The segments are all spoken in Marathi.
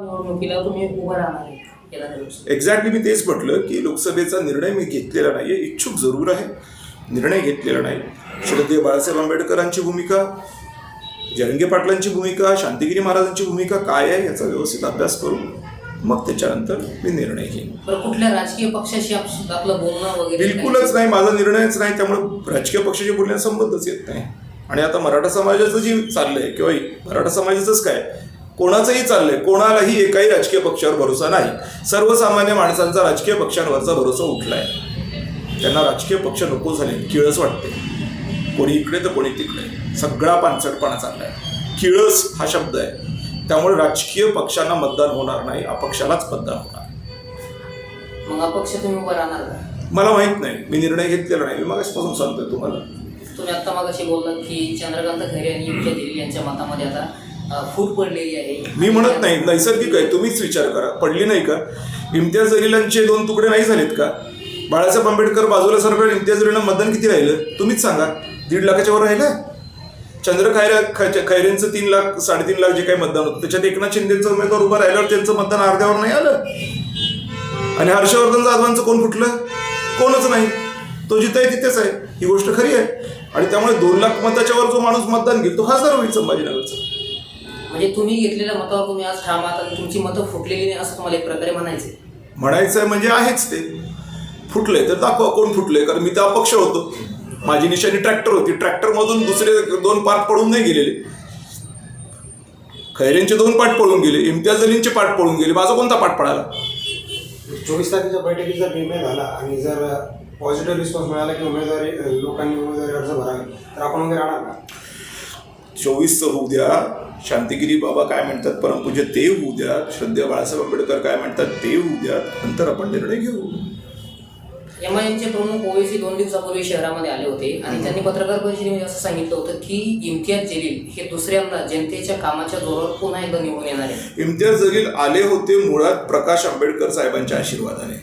निवडणुकीला तुम्ही उभं राहणार आहे येणाऱ्या दिवसात. एक्झॅक्टली मी तेच म्हटलं की लोकसभेचा निर्णय मी घेतलेला नाही. आहे इच्छुक जरूर आहे. निर्णय घेतलेला नाही. श्रद्धेय बाळासाहेब आंबेडकरांची भूमिका जरंगे पाटलांची भूमिका शांतिगिरी महाराजांची भूमिका काय आहे याचा व्यवस्थित अभ्यास करू मग त्याच्यानंतर मी निर्णय घेईन. कुठल्या राजकीय पक्षाशी आप- आपलं बोलणं वगैरे? बिलकुलच नाही. माझा निर्णयच नाही. त्यामुळे राजकीय पक्षाचे बोलण्याचा संबंधच येत नाही. आणि आता मराठा समाजाचं जे चाललंय किंवा मराठा समाजाचंच काय कोणाचंही चाललंय कोणालाही एकाही राजकीय पक्षावर भरोसा नाही. सर्वसामान्य माणसांचा राजकीय पक्षांवरचा भरोसा उठलाय. त्यांना राजकीय पक्ष नको झाले किळस वाटते. कोणी इकडे तर कोणी तिकडे. सगळा पानसटपणा चाललाय. किळस हा शब्द आहे. त्यामुळे राजकीय पक्षांना मतदान होणार नाही अपक्षालाच मतदान होणार. मग अपक्ष तुम्ही उभं राहणार का? मला माहीत नाही. मी निर्णय घेतलेला नाही. मी मागासपासून सांगतोय तुम्हाला. तुम्ही आत्ता मागाशी बोललात की चंद्रकांत खैरे आणि युक्त्या दिली यांच्या मतामध्ये आता फूट पडलेली आहे. मी म्हणत नाही नैसर्गिक आहे. तुम्हीच विचार करा. पडली नाही का? इम्तियाज जलीलांचे दोन तुकडे नाही झालेत का? बाळासाहेब आंबेडकर बाजूला सरकार इम्तियाज जलीला मतदान किती राहिलं? तुम्हीच सांगा. दीड लाखाच्या वर राहिलं? चंद्र खैरे खै- खैरेंचं तीन लाख साडेतीन लाख जे काही मतदान होतं त्याच्यात एकनाथ शिंदेचं उमेदवार उभा राहिल्यावर त्यांचं मतदान अर्ध्यावर नाही आलं? आणि हर्षवर्धन जाधवांचं कोण फुटलं? कोणच नाही. तो जिथं आहे तिथेच आहे. ही गोष्ट खरी आहे. आणि त्यामुळे दोन लाख मताच्यावर जो माणूस मतदान घेईल तो खासदार होईल संभाजीनगरचा. म्हणजे तुम्ही घेतलेल्या मतावर तुम्ही आज ठाम आहात आणि तुमची मतं फुटलेली नाही असं तुम्हाला एक प्रकारे म्हणायचं. म्हणायचं आहे म्हणजे आहेच ते. फुटले तर दाखवा कोण फुटले कारण मी तर अपक्ष होतो. माझी निशाणी ट्रॅक्टर होती. ट्रॅक्टरमधून दुसरे दोन पार्ट पडून नाही गेलेले. खैरेंचे दोन पाठ पळून गेले इम्तियाज अलींचे पाठ पळून गेले. माझा कोणता पाठ पळाला? चोवीस तारखेच्या बैठकीत जर निर्णय झाला आणि जर पॉझिटिव्ह रिस्पॉन्स मिळाला की उमेदवारी लोकांनी उमेदवारी अर्ज भरावे तर आपण वगैरे राहणार का? चोवीसचं होऊ द्या. शांतिगिरी बाबा काय म्हणतात? परमपूज्य ते होऊ द्या. श्रद्धेय बाळासाहेब आंबेडकर काय म्हणतात? ते होऊ द्या. नंतर आपण निर्णय घेऊ. एम आय एमचे प्रमुख ओवेसी दोन दिवसापूर्वी शहरामध्ये आले होते आणि त्यांनी पत्रकार परिषदेमध्ये असं सांगितलं होतं की इम्तियाज जलील हे दुसऱ्यांदा जनतेच्या कामाच्या जोरावर पुन्हा एकदा निवडून येणार आहे इम्तियाज जलील आले होते मुळात प्रकाश आंबेडकर साहेबांच्या आशीर्वादाने.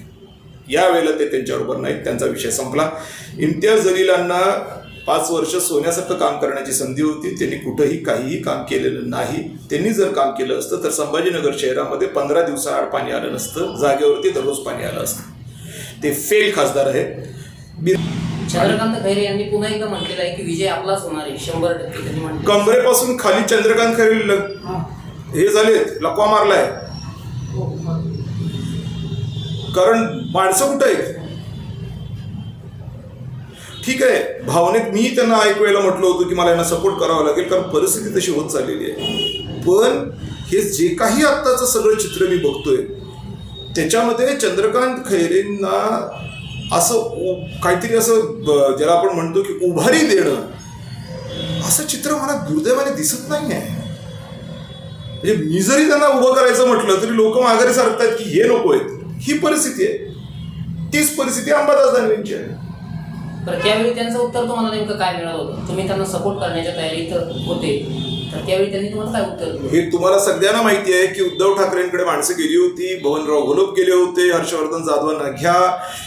यावेळेला ते त्यांच्याबरोबर नाहीत त्यांचा विषय संपला. इम्तियाज जलीलांना पाच वर्ष सोन्यासारखं काम करण्याची संधी होती. त्यांनी कुठंही काहीही काम केलेलं नाही. त्यांनी जर काम केलं असतं तर संभाजीनगर शहरामध्ये पंधरा दिवसाआड पाणी आलं नसतं. जागेवरती दररोज पाणी आलं असतं. ते फेल खासदार आहेत. चंद्रकांत खैरे यांनी पुन्हा एकदा म्हटलेलं आहे की विजय आपलाच होणार आहे. शंभर टक्के त्यांनी म्हटलं कमरेपासून खाली चंद्रकांत खैरे हे. झाले लकवा मारलाय. कारण माणसं कुठं आहेत? ठीक आहे. भावनेत मी त्यांना ऐकवायला म्हटलं होतं की मला यांना सपोर्ट करावा लागेल कारण परिस्थिती तशी होत चाललेली आहे. पण हे जे काही आत्ताचं सगळं चित्र मी बघतोय त्याच्यामध्ये चंद्रकांत खैरेंना असं काहीतरी असं ज्याला आपण म्हणतो की उभारी देणं असं चित्र मला दुर्दैवाने दिसत नाही आहे म्हणजे मी जरी त्यांना उभं करायचं म्हटलं तरी लोक माघारी सारखतात की हे नको आहेत. ही परिस्थिती आहे. तीच परिस्थिती अंबादास दानवेंची आहे. तर त्यावेळी त्यांचं उत्तर तुम्हाला नेमकं काय मिळालं होतं? तुम्ही त्यांना सपोर्ट करण्याच्या तयारीत होते. तर त्यावेळी त्यांनी तुम्हाला काय उत्तर दिलं? हे तुम्हाला सगळ्यांना माहिती आहे की उद्धव ठाकरेंकडे माणसं गेली होती भवनराव घोलप गेले होते हर्षवर्धन जाधवांना घ्या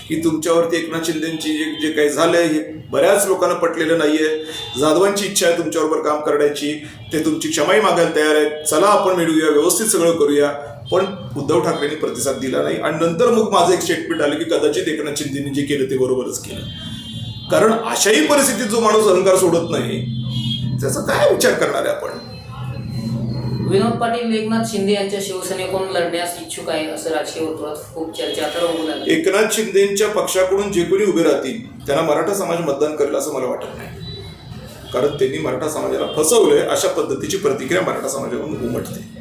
की तुमच्यावरती एकनाथ शिंदेची जे जे काही झालंय हे बऱ्याच लोकांना पटलेलं नाहीये. जाधवांची इच्छा आहे तुमच्याबरोबर काम करण्याची. ते तुमची क्षमाही मागायला तयार आहेत. चला आपण मिळूया व्यवस्थित सगळं करूया. पण उद्धव ठाकरेंनी प्रतिसाद दिला नाही. आणि नंतर मग माझं एक स्टेटमेंट आलं की कदाचित एकनाथ शिंदेनी जे केलं ते बरोबरच केलं. कारण अशाही परिस्थितीत जो माणूस अहंकार सोडत नाही त्याचा काय विचार करणार आहे आपण? विनोद पाटील एकनाथ शिंदे यांच्या शिवसेनेकडून लढण्यास इच्छुक आहे असं राजकीय वर्तुळात खूप चर्चा आता रंगू लागली. एकनाथ शिंदेच्या पक्षाकडून जे कोणी उभे राहतील त्यांना मराठा समाज मतदान करेल असं मला वाटत नाही. कारण त्यांनी मराठा समाजाला फसवलंय अशा पद्धतीची प्रतिक्रिया मराठा समाजाकडून उमटते.